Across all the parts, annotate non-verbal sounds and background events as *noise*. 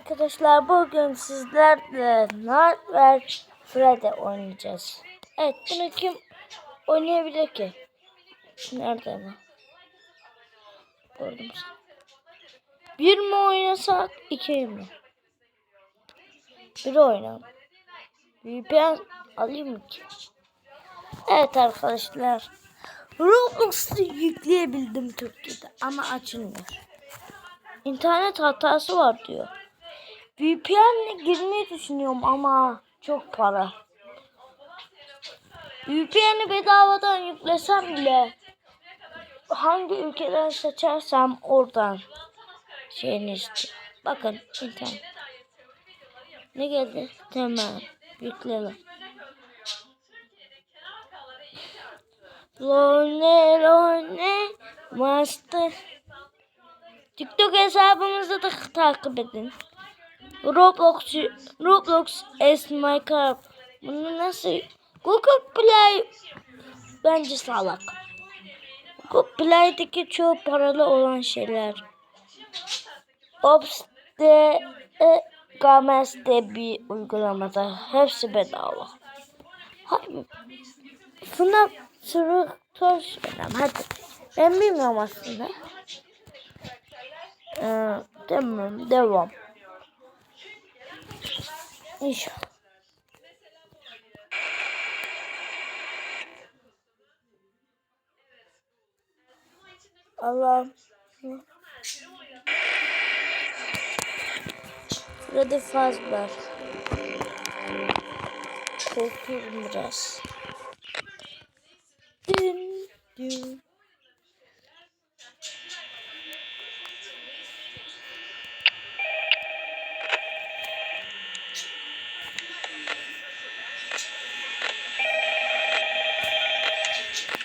arkadaşlar bugün sizlerle Nightmare Freddy oynayacağız. Evet bunu kim oynayabilir ki? Nerede mi? Gördüm. Bir mi oynasak iki mi? Bir oynayalım. VPN alayım mı ki? Evet arkadaşlar. Roblox'u yükleyebildim Türkiye'de ama açılmıyor. İnternet hatası var diyor. VPN'le girmeyi düşünüyorum ama çok para. VPN'i bedavadan yüklesem bile hangi ülkeden seçersem oradan şeyini istiyor. Bakın internet. Ne geldi? Tamam. Yükleyelim. Lone lone master. TikTok hesabımızı da takip edin. Roblox Roblox S Minecraft. Bunu nasıl Google Play bence salak. Google Play'deki çoğu paralı olan şeyler. Ops de e, Games de bir uygulamada. Hepsi bedava. Hayır. FNAF sürüktör Hadi. Ben bilmiyorum aslında. Ee, tamam devam. İnşallah. Allah'ım. Freddy Fazbear. Korkuyorum biraz. Dün.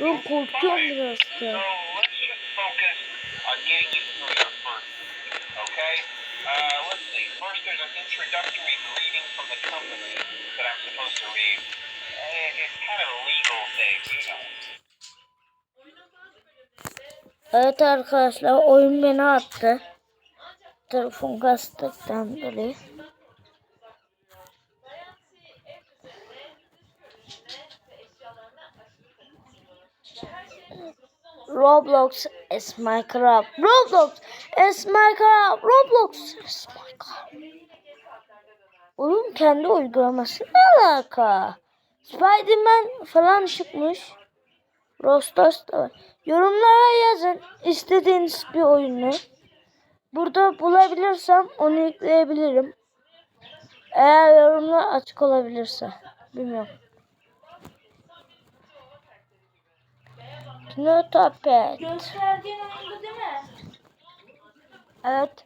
Ben korkuyorum biraz da. let's just focus on getting you through your Roblox is Minecraft. Roblox is Minecraft. Roblox is Minecraft. Oyun kendi uygulaması ne alaka? Spiderman falan çıkmış. Rostos da var. Yorumlara yazın istediğiniz bir oyunu. Burada bulabilirsem onu yükleyebilirim. Eğer yorumlar açık olabilirse. Bilmiyorum. Knotapet. Gösterdiğin oyunda değil mi? Evet.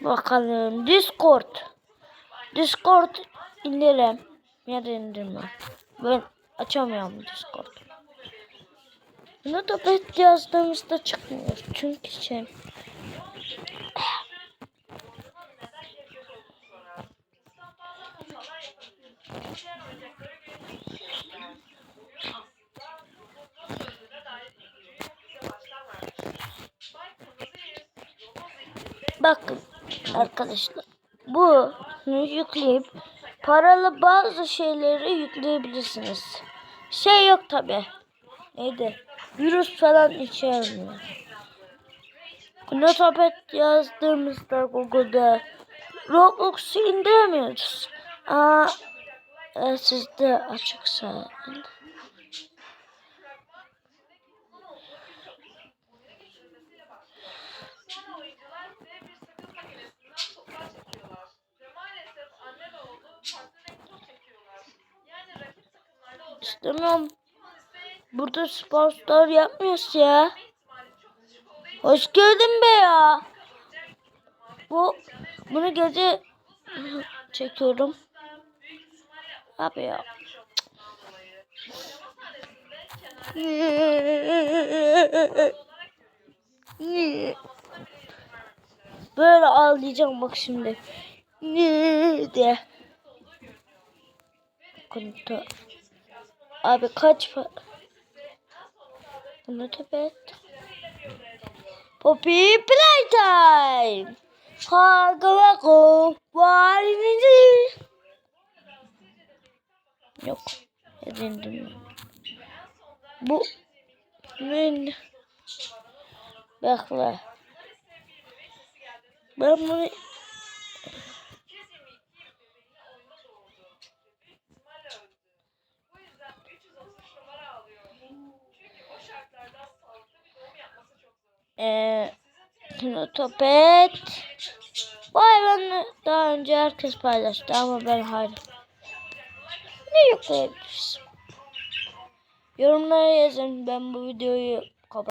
Bakalım. Discord. Discord indirelim. Ya da indirme. Ben açamıyorum Discord. Knotapet yazdığımızda çıkmıyor. Çünkü şey... Bakın arkadaşlar. Bu yükleyip paralı bazı şeyleri yükleyebilirsiniz. Şey yok tabi. Neydi? Virüs falan içermiyor. Knotapet yazdığımızda Google'da Roblox'u indiremiyoruz. Aa, e, sizde açıksa. İstemiyorum. Burada sponsor yapmıyoruz ya. Hoş geldin be ya. Bu bunu gece *laughs* çekiyorum. Abi ya. *laughs* Böyle ağlayacağım bak şimdi. *laughs* diye. Konukta. Abi kaç para? Bunu tepet. Poppy Playtime. Hagavako. Varinizi. Yok. Edindim. Bu. Ne? Bekle. Ben bunu Eee Topet Bu hayvanı daha önce herkes paylaştı ama ben hayır. Ne yükleyebiliriz? Yorumlara yazın ben bu videoyu